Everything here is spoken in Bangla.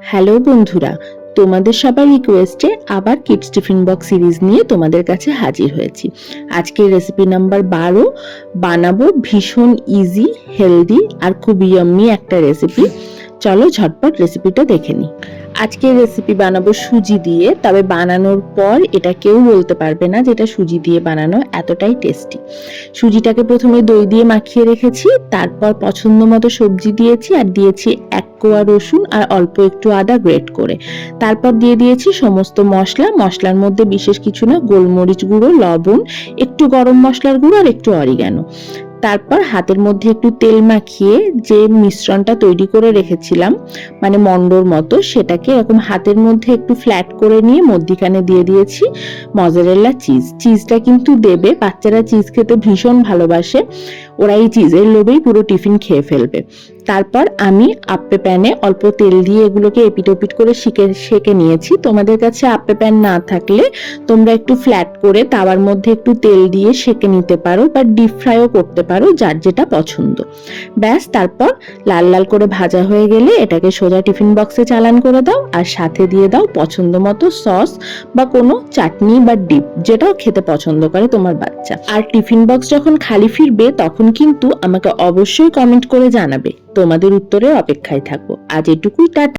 হ্যালো বন্ধুরা, তোমাদের সবার রিকোয়েস্টে আবার কিডস টিফিন বক্স সিরিজ নিয়ে তোমাদের কাছে হাজির হয়েছি। আজকের রেসিপি নাম্বার বারো, বানাবো ভীষণ ইজি হেলদি আর খুব ইয়াম্মি একটা রেসিপি চলো ঝটপট রেসিপিটা দেখে নিই আজকে রেসিপি বানাবো সুজি দিয়ে, তবে বানানোর পর এটা কেউ বলতে পারবে না যে এটা সুজি দিয়ে বানানো এতটাই টেস্টি সুজিটাকে প্রথমে দই দিয়ে মাখিয়ে রেখেছি, তারপর পছন্দ মতো সবজি দিয়েছি আর দিয়েছি এক কোয়া রসুন আর অল্প একটু আদা গ্রেট করে। তারপর দিয়ে দিয়েছি সমস্ত মশলা, মশলার মধ্যে বিশেষ কিছু না, গোলমরিচ গুঁড়ো, লবণ, একটু গরম মশলার গুঁড়ো আর একটু অরিগানো। তারপর হাতের মধ্যে একটু তেল মাখিয়ে যে মিশ্রণটা তৈরি করে রেখেছিলাম মানে মন্ডর মতো, সেটাকে এরকম হাতের মধ্যে একটু ফ্ল্যাট করে নিয়ে মধ্যিখানে দিয়ে দিয়েছি মজারেল্লা চিজ চিজটা কিন্তু দেবে, বাচ্চারা চিজ খেতে ভীষণ ভালোবাসে। ওরা এই চিজের লোভেই পুরো টিফিন খেয়ে ফেলবে। তারপর আমি আপ্পে প্যানে অল্প তেল দিয়ে এগুলোকে এপিট ওপিট করে শিখে সেকে নিয়েছি। তোমাদের কাছে আপ্পে প্যান না থাকলে তোমরা একটু ফ্ল্যাট করে তাওয়ার মধ্যে একটু তেল দিয়ে সেকে নিতে পারো বা ডিপ ফ্রাইও করতে পারো যার যেটা পছন্দ। ব্যাস, তারপর লাল লাল করে ভাজা হয়ে গেলে এটাকে সোজা টিফিন বক্সে চালান করে দাও আর সাথে দিয়ে দাও পছন্দ মতো সস বা কোনো চাটনি বা ডিপ যেটাও খেতে পছন্দ করে তোমার বাচ্চা। আর টিফিন বক্স যখন খালি ফিরবে তখন কিন্তু আমাকে অবশ্যই কমেন্ট করে জানাবে। তোমাদের উত্তরের অপেক্ষায় থাকব। আজ এটুকুই টাটা।